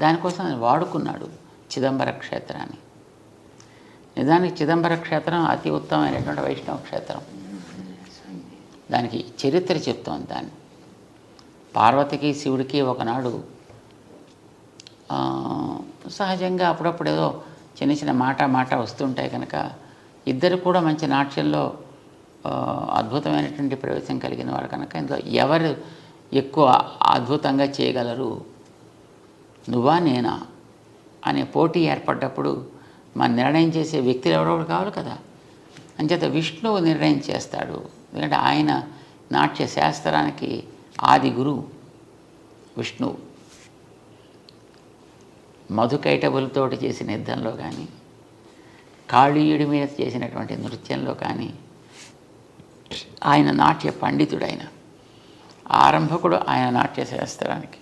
దానికోసం ఆయన వాడుకున్నాడు చిదంబర క్షేత్రాన్ని. నిజానికి చిదంబర క్షేత్రం అతి ఉత్తమమైనటువంటి వైష్ణవ క్షేత్రం. దానికి చరిత్ర చెప్తోంది దాన్ని. పార్వతికి శివుడికి ఒకనాడు సహజంగా అప్పుడప్పుడు ఏదో చిన్న చిన్న మాట మాట వస్తుంటాయి కనుక ఇద్దరు కూడా మంచి నాట్యంలో అద్భుతమైనటువంటి ప్రవేశం కలిగిన వారు కనుక ఇందులో ఎవరు ఎక్కువ అద్భుతంగా చేయగలరు నువ్వా నేనా? అనే పోటీ ఏర్పడ్డప్పుడు మన నిర్ణయం చేసే వ్యక్తులు ఎవరో కావాలి కదా. అంచేత విష్ణువు నిర్ణయం చేస్తాడు. ఎందుకంటే ఆయన నాట్య శాస్త్రానికి ఆది గురువు విష్ణువు. మధుకైటబులతోటి చేసిన యుద్ధంలో కానీ కాళీయుడి మీద చేసినటువంటి నృత్యంలో కానీ ఆయన నాట్య పండితుడైన ఆరంభకుడు ఆయన నాట్య శాస్త్రానికి.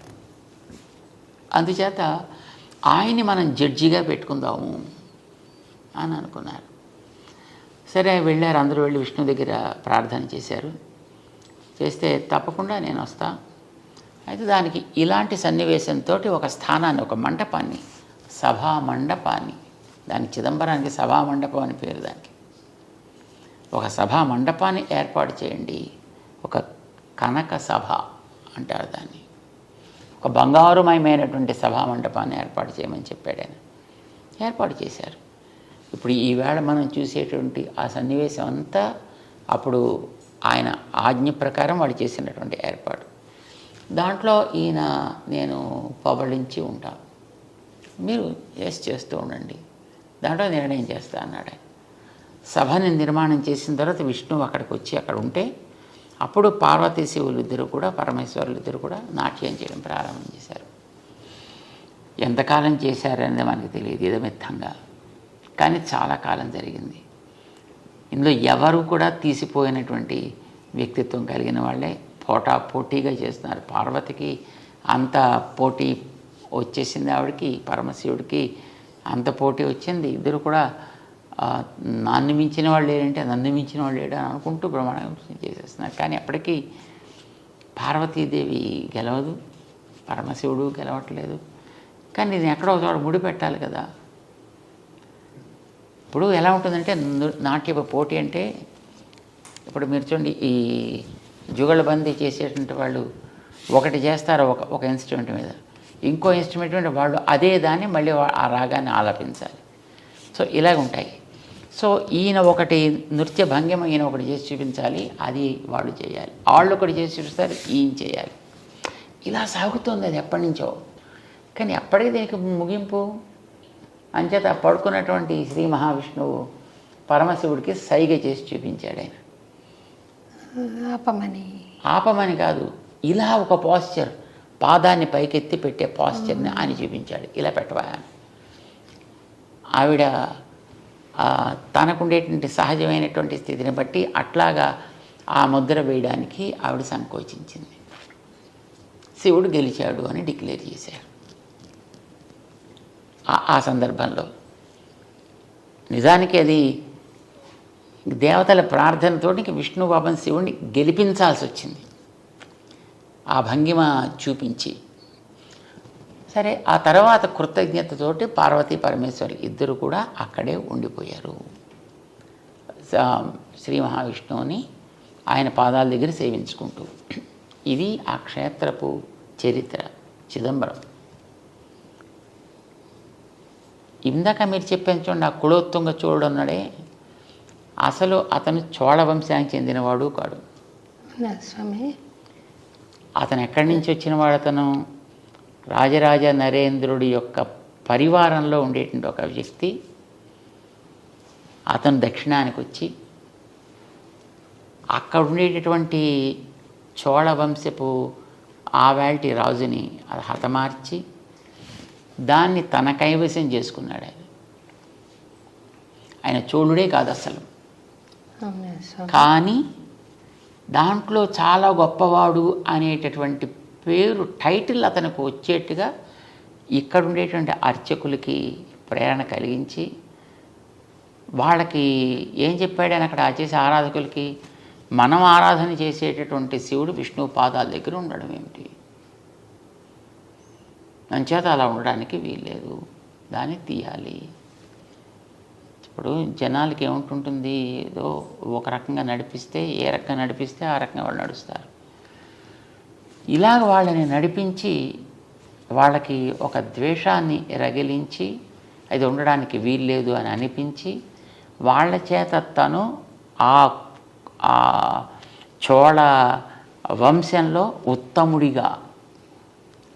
అందుచేత ఆయన్ని మనం జడ్జిగా పెట్టుకుందాము అని అనుకున్నారు. సరే వెళ్ళారు. అందరూ వెళ్ళి విష్ణు దగ్గర ప్రార్థన చేశారు. చేస్తే తప్పకుండా నేను వస్తా. అయితే దానికి ఇలాంటి సన్నివేశంతో ఒక స్థానాన్ని ఒక మండపాన్ని సభా మండపాన్ని దానికి చిదంబరానికి సభా మండపం అని పేరు దానికి. ఒక సభా మండపాన్ని ఏర్పాటు చేయండి. ఒక కనక సభ అంటారు దాన్ని. ఒక బంగారుమయమైనటువంటి సభామండపాన్ని ఏర్పాటు చేయమని చెప్పాడు ఆయన. ఏర్పాటు చేశారు. ఇప్పుడు ఈవేళ మనం చూసేటువంటి ఆ సన్నివేశం అంతా అప్పుడు ఆయన ఆజ్ఞ ప్రకారం వాళ్ళు చేసినటువంటి ఏర్పాటు. దాంట్లో ఈయన నేను పవళించి ఉంటాను మీరు ఎస్ చేస్తూ ఉండండి. దాంట్లో నిర్ణయం చేస్తా అన్నాడు ఆయన. సభని నిర్మాణం చేసిన తర్వాత విష్ణువు అక్కడికి వచ్చి అక్కడ ఉంటే అప్పుడు పార్వతీ శివులు ఇద్దరు కూడా పరమేశ్వరులు ఇద్దరు కూడా నాట్యం చేయడం ప్రారంభం చేశారు. ఎంతకాలం చేశారనేది మనకు తెలియదు ఇదమిత్తంగా కానీ చాలా కాలం జరిగింది. ఇందులో ఎవరు కూడా తీసిపోయినటువంటి వ్యక్తిత్వం కలిగిన వాళ్ళే పోటా పోటీగా చేస్తున్నారు. పార్వతికి అంత పోటీ వచ్చేసింది ఆవిడకి పరమశివుడికి అంత పోటీ వచ్చింది. ఇద్దరు కూడా నన్ను మించిన వాళ్ళు లేరంటే నన్ను మించిన వాళ్ళు లేడు అని అనుకుంటూ బ్రహ్మాండం చేసేస్తున్నారు. కానీ అప్పటికీ పార్వతీదేవి గెలవదు పరమశివుడు గెలవట్లేదు. కానీ ఇది ఎక్కడో చోట ముడి పెట్టాలి కదా. ఇప్పుడు ఎలా ఉంటుందంటే నాట్య పోటీ అంటే ఇప్పుడు మీరు చూడండి ఈ జుగళబందీ చేసేటువంటి వాళ్ళు ఒకటి చేస్తారు ఒక ఒక ఇన్స్ట్రుమెంట్ మీద. ఇంకో ఇన్స్ట్రుమెంట్ మీద వాళ్ళు అదే దాన్ని మళ్ళీ ఆ రాగాన్ని ఆలపించాలి. సో ఇలాగ ఉంటాయి సో ఈయన ఒకటి నృత్య భంగిమ ఈయన ఒకటి చేసి చూపించాలి అది వాళ్ళు చేయాలి. వాళ్ళు ఒకటి చేసి చూపిస్తారు ఈయన చేయాలి. ఇలా సాగుతుంది అది ఎప్పటి నుంచో. కానీ ఎప్పటికీ దీనికి ముగింపు? అంచేత పడుకున్నటువంటి శ్రీ మహావిష్ణువు పరమశివుడికి సైగ చేసి చూపించాడు ఆయన. ఆపమని. ఆపమని కాదు ఇలా ఒక పాస్చర్ పాదాన్ని పైకెత్తి పెట్టే పాస్చర్ని ఆయన చూపించాడు. ఇలా పెట్టవా. ఆవిడ తనకుండేటువంటి సహజమైనటువంటి స్థితిని బట్టి అట్లాగా ఆ ముద్ర వేయడానికి ఆవిడ సంకోచించింది. శివుడు గెలిచాడు అని డిక్లేర్ చేశాడు. ఆ- ఆ సందర్భంలో నిజానికి అది దేవతల ప్రార్థనతో విష్ణు బాబన్ శివుణ్ణి గెలిపించాల్సి వచ్చింది ఆ భంగిమ చూపించి సరే ఆ తర్వాత కృతజ్ఞతతోటి పార్వతీ పరమేశ్వరు ఇద్దరు కూడా అక్కడే ఉండిపోయారు. శ్రీ మహావిష్ణువుని ఆయన పాదాల దగ్గర సేవించుకుంటూ. ఇది ఆ క్షేత్రపు చరిత్ర చిదంబరం. ఇందాక మీరు చెప్పాను చూడండి ఆ కులోత్తుంగ చోళుడు ఉన్నాడే. అసలు అతను చోళ వంశానికి చెందినవాడు కాడు. స్వామి. అతను ఎక్కడి నుంచి వచ్చినవాడు అతను? రాజరాజ నరేంద్రుడి యొక్క పరివారంలో ఉండేటువంటి ఒక వ్యక్తి అతను దక్షిణానికి వచ్చి అక్కడ ఉండేటటువంటి చోళ వంశపు ఆవేల్టి రాజుని అది హతమార్చి దాన్ని తన కైవసం చేసుకున్నాడు ఆయన. ఆయన చోళుడే కాదు అసలు. కానీ దాంట్లో చాలా గొప్పవాడు అనేటటువంటి పేరు టైటిల్ అతనికి వచ్చేట్టుగా ఇక్కడ ఉండేటువంటి అర్చకులకి ప్రేరణ కలిగించి వాళ్ళకి ఏం చెప్పాడని అక్కడ చేసే ఆరాధకులకి మనం ఆరాధన చేసేటటువంటి శివుడు విష్ణు పాదాల దగ్గర ఉండడం ఏమిటి? అంచేత అలా ఉండడానికి వీల్లేదు. దాన్ని తీయాలి. ఇప్పుడు జనాలకి ఏముంటుంటుంది? ఏదో ఒక రకంగా నడిపిస్తే ఏ రకంగా నడిపిస్తే ఆ రకంగా వాళ్ళు నడుస్తారు. ఇలాగ వాళ్ళని నడిపించి వాళ్ళకి ఒక ద్వేషాన్ని రగిలించి అది ఉండడానికి వీల్లేదు అని అనిపించి వాళ్ళ చేత తను ఆ ఆ చోళ వంశంలో ఉత్తముడిగా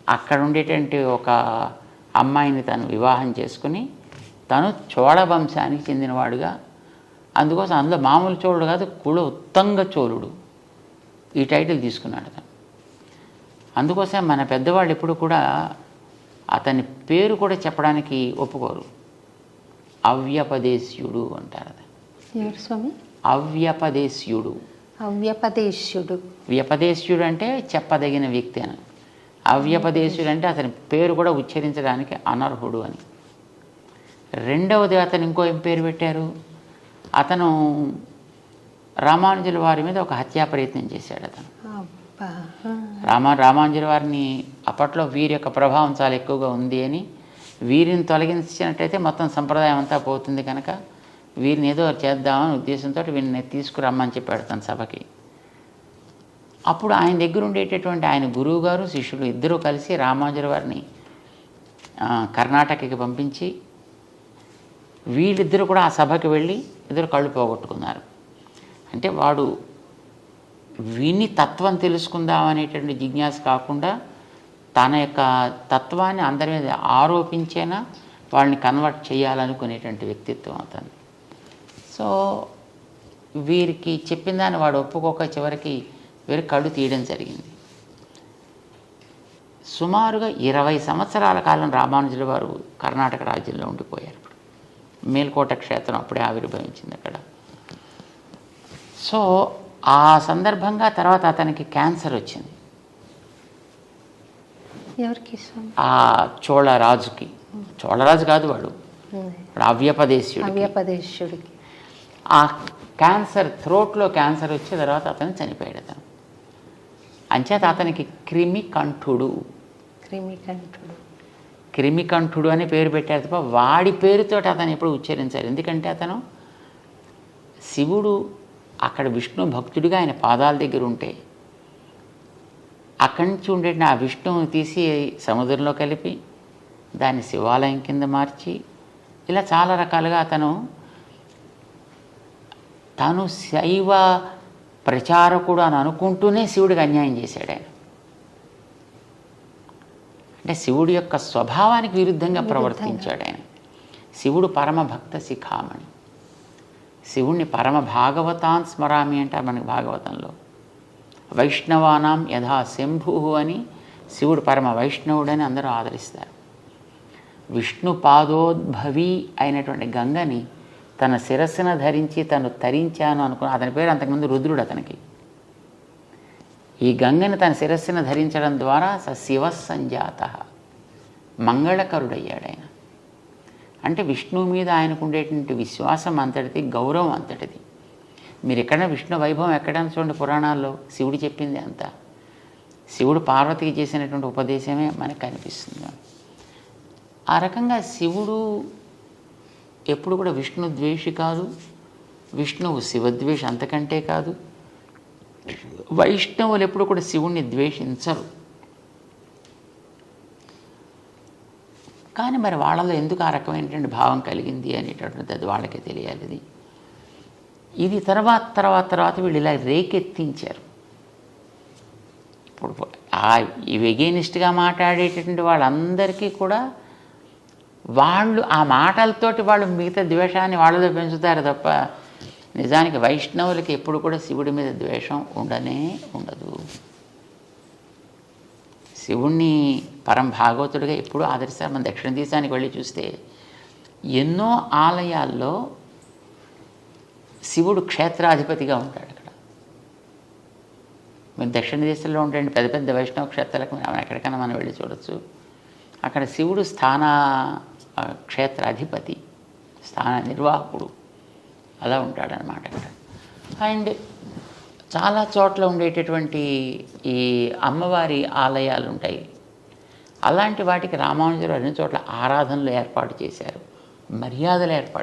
అక్కడ ఉండేటువంటి ఒక అమ్మాయిని తను వివాహం చేసుకుని తను చోళ వంశానికి చెందినవాడుగా అందుకోసం అందులో మామూలు చోళుడు కాదు కుల ఉత్తంగ చోళుడు ఈ టైటిల్ తీసుకున్నాడు తను. అందుకోసం మన పెద్దవాళ్ళు ఎప్పుడు కూడా అతని పేరు కూడా చెప్పడానికి ఒప్పుకోరు. అవ్యపదేశ్యుడు అంటారు ఎవరు స్వామి? అవ్యపదేశ్యుడు. అవ్యపదేశ్యుడు. వ్యపదేశ్యుడు అంటే చెప్పదగిన వ్యక్తి అని. అవ్యపదేశుడు అంటే అతని పేరు కూడా ఉచ్చరించడానికి అనర్హుడు అని. రెండవది అతను ఇంకో ఏం పేరు పెట్టారు? అతను రామానుజుల వారి మీద ఒక హత్యా ప్రయత్నం చేశాడు అతను. రామా రామాంజుల వారిని అప్పట్లో వీరి యొక్క ప్రభావం చాలా ఎక్కువగా ఉంది అని వీరిని తొలగించినట్టయితే మొత్తం సంప్రదాయం అంతా పోతుంది కనుక వీరిని ఏదో చేద్దామని ఉద్దేశంతో వీరిని తీసుకురమ్మని చెప్పాడు తన సభకి. అప్పుడు ఆయన దగ్గర ఉండేటటువంటి ఆయన గురువు గారు శిష్యులు ఇద్దరూ కలిసి రామాంజుల వారిని కర్ణాటకకి పంపించి వీళ్ళిద్దరూ కూడా ఆ సభకి వెళ్ళి ఇద్దరు కళ్ళు పోగొట్టుకున్నారు. అంటే వాడు విని తత్వం తెలుసుకుందాం అనేటువంటి జిజ్ఞాస కాకుండా తన యొక్క తత్వాన్ని అందరి మీద ఆరోపించేనా వాళ్ళని కన్వర్ట్ చేయాలనుకునేటువంటి వ్యక్తిత్వం అవుతుంది సో వీరికి చెప్పిన దాన్ని వాడు ఒప్పుకోక చివరికి వీరి కళ్ళు తీయడం జరిగింది. సుమారుగా ఇరవై సంవత్సరాల కాలం రామానుజుల వారు కర్ణాటక రాజ్యంలో ఉండిపోయారు మేల్కోట క్షేత్రం అప్పుడే ఆవిర్భవించింది అక్కడ. సో ఆ సందర్భంగా తర్వాత అతనికి క్యాన్సర్ వచ్చింది. ఆ చోళ రాజుకి చోళరాజు కాదు వాడు. అవ్యపదేశ్యుడు అవ్యపదేశ్యుడికి. ఆ క్యాన్సర్ థ్రోట్లో క్యాన్సర్ వచ్చిన తర్వాత అతను చనిపోయాడు అతను. అంచేత అతనికి క్రిమి కంఠుడు క్రిమికంఠుడు. క్రిమికంఠుడు అని పేరు పెట్టారు తప్ప వాడి పేరుతో అతను ఎప్పుడు ఉచ్చరించారు. ఎందుకంటే అతను శివుడు అక్కడ విష్ణు భక్తుడిగా ఆయన పాదాల దగ్గర ఉంటే అక్కడి నుంచి ఉండే ఆ విష్ణువుని తీసి సముద్రంలో కలిపి దాన్ని శివాలయం కింద మార్చి ఇలా చాలా రకాలుగా అతను తాను శైవ ప్రచారకుడు అని అనుకుంటూనే శివుడికి అన్యాయం చేశాడు ఆయన. అంటే శివుడి యొక్క స్వభావానికి విరుద్ధంగా ప్రవర్తించాడు ఆయన. శివుడు పరమ భక్త శిఖామణి. శివుణ్ణి పరమ భాగవతాన్ స్మరామి అంటారు మనకి భాగవతంలో. వైష్ణవానాం యథా శంభు అని శివుడు పరమ వైష్ణవుడని అందరూ ఆదరిస్తారు. విష్ణు పాదోద్భవి అయినటువంటి గంగని తన శిరస్సున ధరించి తను తరించాను అనుకుని అతని పేరు అంతకుముందు రుద్రుడు అతనికి. ఈ గంగని తన శిరస్సున ధరించడం ద్వారా స శివ సంజాత మంగళకరుడయ్యాడు ఆయన అంటే విష్ణువు మీద ఆయనకు ఉండేటువంటి విశ్వాసం అంతటిది గౌరవం అంతటిది. మీరు ఎక్కడ విష్ణు వైభవం ఎక్కడ చూడండి పురాణాల్లో శివుడు చెప్పింది అంతా. శివుడు పార్వతికి చేసినటువంటి ఉపదేశమే మనకు కనిపిస్తుంది ఆ రకంగా శివుడు ఎప్పుడు కూడా విష్ణు ద్వేషి కాదు విష్ణువు శివద్వేషి అంతకంటే కాదు. వైష్ణవులు ఎప్పుడు కూడా శివుణ్ణి ద్వేషించరు. కానీ మరి వాళ్ళలో ఎందుకు ఆ రకమైనటువంటి భావం కలిగింది అనేటటువంటిది అది వాళ్ళకే తెలియాలి ఇది ఇది తర్వాత తర్వాత తర్వాత వీళ్ళు ఇలా రేకెత్తించారు. ఇప్పుడు ఆ వెగేనిస్ట్గా మాట్లాడేటటువంటి వాళ్ళందరికీ కూడా వాళ్ళు ఆ మాటలతోటి వాళ్ళు మిగతా ద్వేషాన్ని వాళ్ళలో పెంచుతారు తప్ప నిజానికి వైష్ణవులకి ఎప్పుడు కూడా శివుడి మీద ద్వేషం ఉండనే ఉండదు. శివుణ్ణి పరం భాగవతుడిగా ఎప్పుడూ ఆదరిస్తారు. మన దక్షిణ దేశానికి వెళ్ళి చూస్తే ఎన్నో ఆలయాల్లో శివుడు క్షేత్రాధిపతిగా ఉంటాడు అక్కడ. మీరు దక్షిణ దేశంలో ఉండండి పెద్ద పెద్ద వైష్ణవ క్షేత్రాలకు మనం ఎక్కడికైనా మనం వెళ్ళి చూడొచ్చు. అక్కడ శివుడు స్థాన క్షేత్రాధిపతి స్థాన నిర్వాహకుడు అలా ఉంటాడనమాట అక్కడ. అండ్ చాలా చోట్ల ఉండేటటువంటి ఈ అమ్మవారి ఆలయాలు ఉంటాయి అలాంటి వాటికి రామానుజులు అన్ని చోట్ల ఆరాధనలు ఏర్పాటు చేశారు. మర్యాదలు ఏర్పాటు